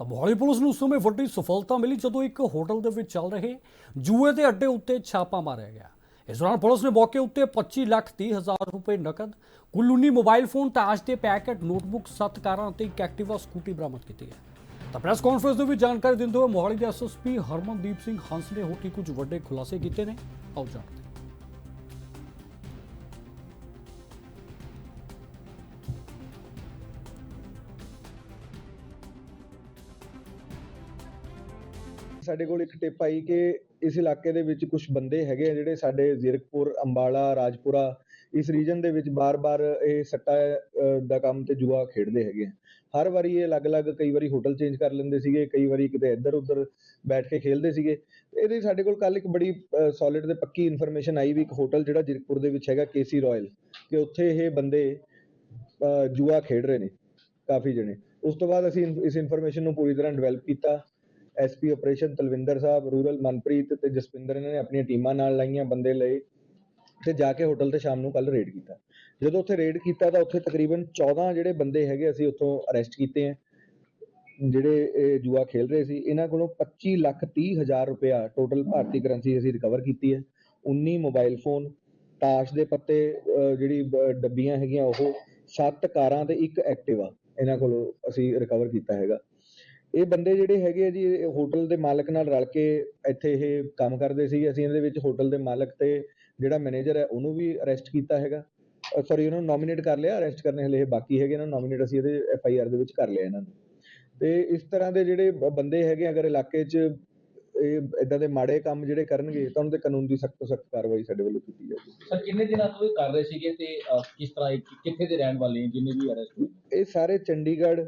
ਤਾਂ ਮੋਹਾਲੀ ਪੁਲਿਸ ਨੂੰ ਉਸ ਸਮੇਂ ਵੱਡੀ ਸਫਲਤਾ ਮਿਲੀ ਜਦੋਂ ਇੱਕ ਹੋਟਲ ਦੇ ਵਿੱਚ ਚੱਲ ਰਹੇ ਜੂਏ ਦੇ ਅੱਡੇ ਉੱਤੇ ਛਾਪਾ ਮਾਰਿਆ ਗਿਆ। ਇਸ ਦੌਰਾਨ ਪੁਲਿਸ ਨੇ ਮੌਕੇ ਉੱਤੇ 25 ਲੱਖ 30 ਹਜ਼ਾਰ ਰੁਪਏ ਨਕਦ, ਕੁੱਲ 19 ਮੋਬਾਈਲ ਫੋਨ, ਤਾਸ਼ ਦੇ ਪੈਕੇਟ, ਨੋਟਬੁੱਕ, ਸੱਤ ਕਾਰਾਂ ਅਤੇ ਇੱਕ ਐਕਟਿਵਾ ਸਕੂਟੀ ਬਰਾਮਦ ਕੀਤੀ ਹੈ ਤਾਂ ਪ੍ਰੈਸ ਕਾਨਫਰੰਸ ਦੇ ਵਿੱਚ ਜਾਣਕਾਰੀ ਦਿੰਦੇ ਹੋਏ ਮੋਹਾਲੀ ਦੇ ਐਸਐਸਪੀ ਹਰਮਨਦੀਪ ਸਿੰਘ ਹੰਸ ਨੇ ਹੋਟੀ ਕੁਝ ਵੱਡੇ ਖੁਲਾਸੇ ਕੀਤੇ ਨੇ। ਆਓ ਜਾਣਦੇ ਸਾਡੇ ਕੋਲ ਇੱਕ ਟਿਪ ਆਈ ਕਿ ਇਸ ਇਲਾਕੇ ਦੇ ਵਿੱਚ ਕੁਝ ਬੰਦੇ ਹੈਗੇ ਆ ਜਿਹੜੇ ਸਾਡੇ ਜ਼ੀਰਕਪੁਰ ਅੰਬਾਲਾ ਰਾਜਪੁਰਾ ਇਸ ਰੀਜਨ ਦੇ ਵਿੱਚ ਬਾਰ-ਬਾਰ ਇਹ ਸੱਟਾ ਅਹ, ਦਾ ਕੰਮ ਤੇ ਜੂਆ ਖੇਡਦੇ ਹੈਗੇ ਆ। ਹਰ ਵਾਰੀ ਇਹ ਅਲੱਗ-ਅਲੱਗ ਕਈ ਵਾਰੀ ਹੋਟਲ ਚੇਂਜ ਕਰ ਲੈਂਦੇ ਸੀਗੇ ਕਈ ਵਾਰੀ ਕਿਤੇ ਇੱਧਰ-ਉੱਧਰ ਬੈਠ ਕੇ ਖੇਲਦੇ ਸੀਗੇ। ਇਹਦੇ ਸਾਡੇ ਕੋਲ ਕੱਲ ਇੱਕ ਬੜੀ ਸੋਲਿਡ ਤੇ ਪੱਕੀ ਇਨਫੋਰਮੇਸ਼ਨ ਆਈ ਵੀ ਇੱਕ ਹੋਟਲ ਜਿਹੜਾ ਜ਼ੀਰਕਪੁਰ ਦੇ ਵਿੱਚ ਹੈਗਾ ਕੇਸੀ ਰਾਇਲ ਕਿ ਉੱਥੇ ਇਹ ਬੰਦੇ ਅਹ, ਜੂਆ ਖੇਡ ਰਹੇ ਨੇ ਕਾਫੀ ਜਣੇ। ਉਸ ਤੋਂ ਬਾਅਦ ਅਸੀਂ ਇਨ ਇਸ ਇਨਫੋਰਮੇਸ਼ਨ ਨੂੰ ਪੂਰੀ ਤਰ੍ਹਾਂ ਡਿਵੈਲਪ ਕੀਤਾ। ਐਸਪੀ ਆਪਰੇਸ਼ਨ ਤਲਵਿੰਦਰ ਸਾਹਿਬ ਰੂਰਲ ਮਨਪ੍ਰੀਤ ਤੇ ਜਸਪਿੰਦਰ ਇਹਨਾਂ ਨੇ ਆਪਣੀਆਂ ਟੀਮਾਂ ਨਾਲ ਲਾਈਆਂ ਬੰਦੇ ਲਏ ਤੇ ਜਾ ਕੇ ਹੋਟਲ ਤੇ ਸ਼ਾਮ ਨੂੰ ਕੱਲ ਰੇਡ ਕੀਤਾ। ਜਦੋਂ ਉੱਥੇ ਰੇਡ ਕੀਤਾ ਤਾਂ ਉੱਥੇ ਤਕਰੀਬਨ 14 ਜਿਹੜੇ ਬੰਦੇ ਹੈਗੇ ਅਸੀਂ ਉੱਥੋਂ ਅਰੈਸਟ ਕੀਤੇ ਆ ਜਿਹੜੇ ਇਹ ਜੂਆ ਖੇਲ ਰਹੇ ਸੀ, ਇਹਨਾਂ ਕੋਲੋਂ 25 ਲੱਖ 30 ਹਜ਼ਾਰ ਰੁਪਇਆ ਟੋਟਲ ਭਾਰਤੀ ਕਰੰਸੀ ਅਸੀਂ ਰਿਕਵਰ ਕੀਤੀ ਹੈ। 19 ਮੋਬਾਈਲ ਫੋਨ ਤਾਸ਼ ਦੇ ਪੱਤੇ ਜਿਹੜੀ ਬ- ਡੱਬੀਆਂ ਹੈਗੀਆਂ ਉਹ, ਸੱਤ ਕਾਰਾਂ ਤੇ ਇੱਕ ਐਕਟਿਵਾ ਇਹਨਾਂ ਕੋਲੋਂ ਅਸੀਂ ਰਿਕਵਰ ਕੀਤਾ ਹੈਗਾ। ਇਹ ਬੰਦੇ ਜਿਹੜੇ ਹੈਗੇ ਆ ਜੀ ਇਹ ਹੋਟਲ ਦੇ ਮਾਲਕ ਨਾਲ ਰਲ ਕੇ ਇੱਥੇ ਇਹ ਕੰਮ ਕਰਦੇ ਸੀ। ਅਸੀਂ ਇਹਦੇ ਵਿੱਚ ਹੋਟਲ ਦੇ ਮਾਲਕ ਤੇ ਜਿਹੜਾ ਮੈਨੇਜਰ ਹੈ ਉਹਨੂੰ ਵੀ ਅਰੈਸਟ ਕੀਤਾ ਹੈਗਾ। ਸੌਰੀ ਉਹਨਾਂ ਨੂੰ ਨੋਮੀਨੇਟ ਕਰ ਲਿਆ। ਅਰੈਸਟ ਕਰਨੇ ਹਲੇ ਇਹ ਬਾਕੀ ਹੈਗੇ ਇਹਨਾਂ ਨੂੰ ਨੋਮੀਨੇਟ ਅਸੀਂ ਇਹਦੇ ਐਫ ਆਈ ਆਰ ਦੇ ਵਿੱਚ ਕਰ ਲਿਆ ਇਹਨਾਂ ਨੂੰ। ਤੇ ਇਸ ਤਰ੍ਹਾਂ ਦੇ ਜਿਹੜੇ ਬ- ਬੰਦੇ ਹੈਗੇ ਅਗਰ ਇਲਾਕੇ 'ਚ ਇਹ ਇਦਾਂ ਦੇ ਮਾੜੇ ਕੰਮ ਜਿਹੜੇ ਕਰਨਗੇ ਤਾਂ ਉਹਨਾਂ ਤੇ ਕਾਨੂੰਨ ਦੀ ਸਖਤ ਤੋਂ ਸਖਤ ਕਾਰਵਾਈ ਸਾਡੇ ਵੱਲੋਂ ਕੀਤੀ ਜਾਊਗੀ। ਸਰ ਕਿੰਨੇ ਦਿਨਾਂ ਤੋਂ ਇਹ ਕਰ ਰਹੇ ਸੀਗੇ ਤੇ ਅਹ, ਕਿਸ ਤਰ੍ਹਾਂ ਇਹ ਕਿੱਥੇ ਦੇ ਰਹਿਣ ਵਾਲੇ ਹੈ ਜਿੰਨੇ ਵੀ ਅਰੈਸਟ ਹੋਏ ਇਹ ਸਾਰੇ ਚੰਡੀਗੜ੍ਹ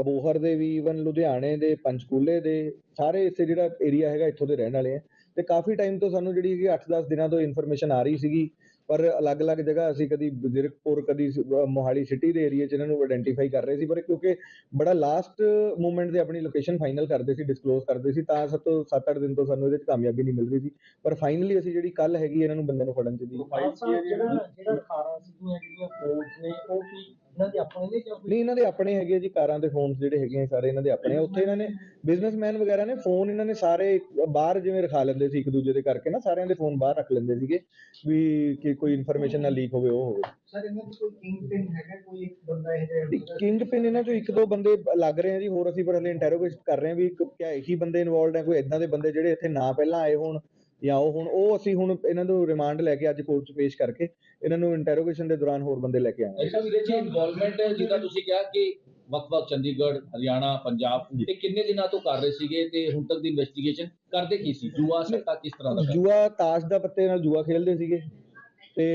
ਅਬੋਹਰ ਦੇ ਵੀ ਈਵਨ ਲੁਧਿਆਣੇ ਦੇ, ਪੰਚਕੂਲੇ ਦੇ, ਸਾਰੇ ਇਸੇ ਜਿਹੜਾ ਏਰੀਆ ਹੈਗਾ ਇੱਥੋਂ ਦੇ ਰਹਿਣ ਵਾਲੇ ਆ। ਤੇ ਕਾਫੀ ਟਾਈਮ ਤੋਂ ਸਾਨੂੰ ਜਿਹੜੀ ਹੈਗੀ 8-10 ਦਿਨਾਂ ਤੋਂ ਇਨਫੋਰਮੇਸ਼ਨ ਆ ਰਹੀ ਸੀਗੀ, ਪਰ ਅਲੱਗ-ਅਲੱਗ ਜਗ੍ਹਾ ਅਸੀਂ ਕਦੀ ਜ਼ੀਰਕਪੁਰ ਕਦੀ ਮੋਹਾਲੀ ਸਿਟੀ ਦੇ ਏਰੀਆ 'ਚ ਇਹਨਾਂ ਨੂੰ ਆਇਡੈਂਟੀਫਾਈ ਕਰ ਰਹੇ ਸੀ, ਪਰ ਕਿਉਂਕਿ ਬੜਾ ਲਾਸਟ ਮੂਮੈਂਟ ਦੇ ਆਪਣੀ ਲੋਕੇਸ਼ਨ ਫਾਈਨਲ ਕਰਦੇ ਸੀ ਡਿਸਕਲੋਜ਼ ਕਰਦੇ ਸੀ, ਤਾਂ ਸਭ ਤੋਂ 7-8 ਦਿਨ ਤੋਂ ਸਾਨੂੰ ਇਹਦੇ 'ਚ ਕਾਮਯਾਬੀ ਨਹੀਂ ਮਿਲ ਰਹੀ ਸੀ। ਪਰ ਫਾਈਨਲੀ ਅਸੀਂ ਜਿਹੜੀ ਕੱਲ ਹੈਗੀ ਇਹਨਾਂ ਨੂੰ ਬੰਦੇ ਨੂੰ ਫੜਨ 'ਚ ਦੀ। ਜਿਹੜਾ ਜਿਹੜਾ ਖਾਣਾ ਸੀਗੀਆਂ ਜਿਹੜੀਆਂ ਫੋਨਸ ਨੇ, ਉਹ ਕੀ ਇਹਨਾਂ ਦੇ ਆਪਣੇ ਨੇ ਜਾਂ ਨਹੀਂ ਇਹਨਾਂ ਦੇ ਆਪਣੇ ਹੈਗੇ ਆ ਜੀ ਕਾਰਾਂ ਦੇ ਫੋਨਸ ਜਿਹੜੇ ਹੈਗੇ ਆ ਸਾਰੇ ਇਹਨਾਂ ਦੇ ਆਪਣੇ ਆ। ਉੱਥੇ ਇਹਨਾਂ ਨੇ ਬਿਜ਼ਨਸਮੈਨ ਵਗੈਰਾ ਨੇ ਫੋਨ ਇਹਨਾਂ ਨੇ ਸਾਰੇ ਬਾਹਰ ਜਿਵੇਂ ਰਖਾ ਲੈਂਦੇ ਸੀ ਇੱਕ ਦੂਜੇ ਦੇ ਕਰਕੇ ਨਾ ਸਾਰਿਆਂ ਦੇ ਫੋਨ ਬਾਹਰ ਰੱਖ ਲੈਂਦੇ ਸੀਗੇ ਵੀ ਕਿ ਕੋਈ ਇਨਫੋਰਮੇਸ਼ਨ ਨਾ ਲੀਕ ਹੋਵੇ ਉਹ ਹੋਵੇ। ਸਰ ਇਹਨਾਂ ਦੀ ਕੋਈ ਕਿੰਗ ਪਿਨ ਹੈਗਾ ਕੋਈ ਇੱਕ ਬੰਦਾ ਇਹ ਜਿਹੜਾ ਕਿੰਗ ਪਿਨ ਇਹਨਾਂ ਚੋਂ ਇੱਕ ਦੋ ਬੰਦੇ ਲੱਗ ਰਹੇ ਆ ਜੀ ਹੋਰ ਅਸੀਂ ਪਰ ਹਲੇ ਇੰਟਰੋਗੇਟ ਕਰ ਰਹੇ ਆ ਵੀ ਇੱਕ- ਕਿਆ ਇਹੀ ਬੰਦੇ ਇਨਵੋਲਡ ਹੈ ਕੋਈ ਇਦਾਂ ਦੇ ਬੰਦੇ ਜਿਹੜੇ ਇੱਥੇ ਨਾ ਪਹਿਲਾਂ ਆਏ ਹੋਣ ਜਾਂ ਉਹ ਹੁਣ ਉਹ ਅਸੀਂ ਹੁਣ ਇਹਨਾਂ ਨੂੰ ਰਿਮਾਂਡ ਲੈ ਕੇ ਅੱਜ ਕੋਰਟ 'ਚ ਪੇਸ਼ ਕਰਕੇ ਇਹਨਾਂ ਨੂੰ ਇੰਟਰੋਗੇਸ਼ਨ ਦੇ ਦੌਰਾਨ ਹੋਰ ਬੰਦੇ ਲੈ ਕੇ ਆਵਾਂਗੇ। ਐਸਾ ਵੀਰੇ ਜੀ ਇਨਵੋਲਵਮੈਂਟ ਜਿੱਦਾਂ ਤੁਸੀਂ ਕਿਹਾ ਕਿ ਵੱਖ-ਵੱਖ ਚੰਡੀਗੜ੍ਹ ਹਰਿਆਣਾ ਪੰਜਾਬ। ਤੇ ਕਿੰਨੇ ਦਿਨਾਂ ਤੋਂ ਕਰ ਰਹੇ ਸੀਗੇ ਤੇ ਹੁਣ ਤੱਕ ਦੀ ਇਨਵੈਸਟੀਗੇਸ਼ਨ ਕਰਦੇ ਕੀ ਸੀ? ਜੂਆ ਸੱਟਾ ਕਿਸ ਤਰ੍ਹਾਂ ਦਾ? ਜੂਆ ਤਾਸ਼ ਦਾ ਪੱਤੇ ਨਾਲ ਜੂਆ ਖੇਲਦੇ ਸੀਗੇ ਤੇ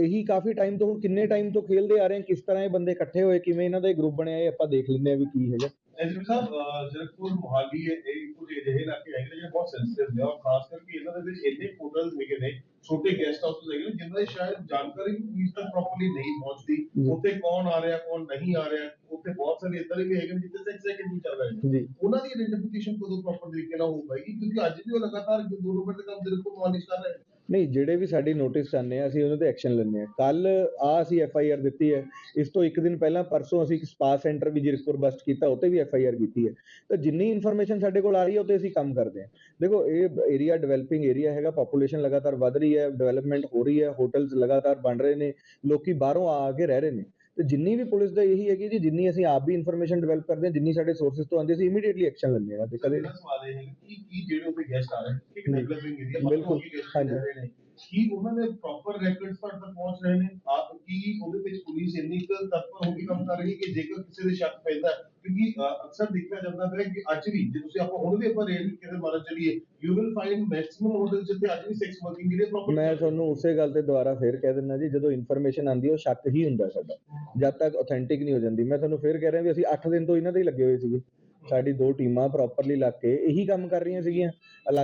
ਇਹੀ ਕਾਫੀ ਟਾਈਮ ਤੋਂ ਹੁਣ ਕਿੰਨੇ ਟਾਈਮ ਤੋਂ ਖੇਲਦੇ ਆ ਰਹੇ ਕਿਸ ਤਰ੍ਹਾਂ ਇਹ ਬੰਦੇ ਇਕੱਠੇ ਹੋਏ ਕਿਵੇਂ ਇਹਨਾਂ ਦਾ ਇਹ ਗਰੁੱਪ ਬਣਿਆ ਇਹ ਆਪਾਂ ਦੇਖ ਲੈਂਦੇ ਆ ਵੀ ਕੀ ਹੈਗਾ। ਐਸਪੀ ਸਾਹਿਬ ਜ਼ੀਰਕਪੁਰ ਮੁਹਾਲੀ ਇਹ ਕੁਝ ਅਜਿਹੇ ਇਲਾਕੇ ਹੈਗੇ ਨੇ ਜਿਹੜੇ ਬਹੁਤ ਸੈਂਸਿਟਿਵ ਨੇ ਔਰ ਖਾਸ ਕਰਕੇ ਇਹਨਾਂ ਦੇ ਵਿੱਚ ਇੰਨੇ ਹੋਟਲਸ ਹੈਗੇ ਨੇ ਛੋਟੇ ਗੈਸਟ ਹਾਊਸ ਹੈਗੇ ਨੇ ਜਿਨ੍ਹਾਂ ਦੀ ਸ਼ਾਇਦ ਜਾਣਕਾਰੀ ਪੁਲਿਸ ਤੱਕ ਪ੍ਰੋਪਰਲੀ ਨਹੀਂ ਪਹੁੰਚਦੀ। ਉੱਥੇ ਕੌਣ ਆ ਰਿਹਾ ਕੌਣ ਨਹੀਂ ਆ ਰਿਹਾ ਉੱਥੇ ਬਹੁਤ ਸਾਰੇ ਇਦਾਂ ਦੇ ਵੀ ਹੈਗੇ ਨੇ ਜਿੱਥੇ ਸੈਕਸ ਸੈਕਿੰਡ ਵੀ ਚੱਲ ਰਹੇ ਜੀ। ਉਹਨਾਂ ਦੀ ਆਇਡੈਂਟੀਫਿਕੇਸ਼ਨ ਕਦੋਂ ਪ੍ਰੋਪਰ ਤਰੀਕੇ ਨਾਲ ਹੋ ਪਾਏਗੀ? ਕਿਉਂਕਿ ਅੱਜ ਵੀ ਉਹ ਲਗਾਤਾਰ ਦੋ ਨੰਬਰ ਦੇ ਕੰਮ ਜ਼ੀਰਕਪੁਰ ਮੁਹਾਲੀ ਕਰ ਰਹੇ ਨੇ। ਨਹੀਂ, ਜਿਹੜੇ ਵੀ ਸਾਡੀ ਨੋਟਿਸ ਆਉਂਦੇ ਆ, ਅਸੀਂ ਉਹਨਾਂ ਤੇ ਐਕਸ਼ਨ ਲੈਂਦੇ ਆ। ਕੱਲ ਆ ਅਸੀਂ ਐਫ ਆਈ ਆਰ ਦਿੱਤੀ ਹੈ। ਇਸ ਤੋਂ ਇੱਕ ਦਿਨ ਪਹਿਲਾਂ ਪਰਸੋਂ ਅਸੀਂ ਇੱਕ ਸਪਾ ਸੈਂਟਰ ਵੀ ਜੀਰਕਪੁਰ ਬਸਟ ਕੀਤਾ ਉੱਤੇ ਵੀ ਐਫ ਆਈ ਆਰ ਕੀਤੀ ਹੈ। ਤਾਂ ਜਿੰਨੀ ਇਨਫੋਰਮੇਸ਼ਨ ਸਾਡੇ ਕੋਲ ਆ ਰਹੀ ਹੈ ਉੱਤੇ ਅਸੀਂ ਕੰਮ ਕਰਦੇ ਹਾਂ। ਦੇਖੋ, ਇਹ ਏਰੀਆ ਡਿਵੈਲਪਿੰਗ ਏਰੀਆ ਹੈਗਾ ਪੋਪੂਲੇਸ਼ਨ ਲਗਾਤਾਰ ਵੱਧ ਰਹੀ ਹੈ ਡਿਵੈਲਪਮੈਂਟ ਹੋ ਰਹੀ ਹੈ ਹੋਟਲਸ ਲਗਾਤਾਰ ਬਣ ਰਹੇ ਨੇ, ਲੋਕੀ ਬਾਹਰੋਂ ਆ ਕੇ ਰਹਿ ਰਹੇ ਨੇ। ਤੇ ਜਿੰਨੀ ਵੀ ਪੁਲਿਸ ਦਾ ਇਹੀ ਹੈਗੀ ਜੀ ਜਿੰਨੀ ਅਸੀਂ ਆਪ ਵੀ ਇਨਫੋਰਮੇਸ਼ਨ ਡਿਵੈਲਪ ਕਰਦੇ ਹਾਂ ਜਿੰਨੀ ਸਾਡੇ ਸੋਰਸਸ ਤੋਂ ਆਉਂਦੀ ਅਸੀਂ ਇਮੀਡੀਏਟਲੀ ਐਕਸ਼ਨ ਲੈਂਦੇ ਹਾਂ ਤੇ ਕਦੇ ਸਵਾਲ ਇਹ ਹੈ ਕਿ ਕੀ ਜਿਹੜੇ ਉੱਥੇ ਗੈਸਟ ਆ ਰਹੇ ਨੇ। ਡਿਵੈਲਪਿੰਗ ਏਰੀਆ ਬਿਲਕੁਲ, ਹਾਂਜੀ। ਕੀ ਉਹਨਾਂ ਦੇ ਪ੍ਰੋਪਰ ਰੈਕੋਰਡਸ ਤੱਕ ਪਹੁੰਚ ਰਹੇ ਨੇ ਆਪ ਕੀ ਉਹਦੇ ਵਿੱਚ ਪੁਲਿਸ ਇੰਨੀ ਕੁ ਤਤਪਰ ਹੋ ਕੇ ਕੰਮ ਕਰ ਰਹੀ ਹੈ ਕਿ ਜੇਕਰ ਕਿਸੇ ਦੇ ਸ਼ੱਕ ਪੈਂਦਾ ਹੈ, ਕਿਉਂਕਿ ਅਕਸਰ ਦੇਖਿਆ ਜਾਂਦਾ ਹੈ ਕਿ ਅੱਜ ਵੀ ਜੇ ਤੁਸੀਂ ਆਪਾਂ ਹੁਣ ਵੀ ਆਪਾਂ ਰੇਡ ਕਿਸੇ ਮਾਰਨ ਚਲੀਏ you will find maximum hotel ਜਿੱਥੇ ਅੱਜ ਵੀ ਸੈਕਸ ਵਰਕਿੰਗ ਜਿਹੜੇ ਪ੍ਰੋਪਰ ਮੈਂ ਤੁਹਾਨੂੰ ਉਸੇ ਗੱਲ ਤੇ ਦੁਬਾਰਾ ਫੇਰ ਕਹਿ ਦਿੰਦਾ ਜੀ ਜਦੋਂ ਇਨਫੋਰਮੇਸ਼ਨ ਆਉਂਦੀ ਹੈ ਉਹ ਸ਼ੱਕ ਹੀ ਹੁੰਦਾ ਸਾਡਾ। ਜਦ ਤੱਕ ਆਥੈਂਟਿਕ ਨਹੀਂ ਹੋ ਜਾਂਦੀ। ਮੈਂ ਤੁਹਾਨੂੰ ਫੇਰ ਕਹਿ ਰਿਹਾ ਵੀ ਅਸੀਂ 8 ਦਿਨ ਤੋਂ ਇਹਨਾਂ ਤੇ ਹੀ ਲੱਗੇ ਹੋਏ ਸੀਗੇ। ਸਾਡੀ ਦੋ ਟੀਮਾਂ ਪ੍ਰੋਪਰਲੀ ਲੱਗ ਕੇ ਇਹੀ ਕੰਮ ਕਰ ਰਹੀਆਂ ਸੀਗੀਆਂ।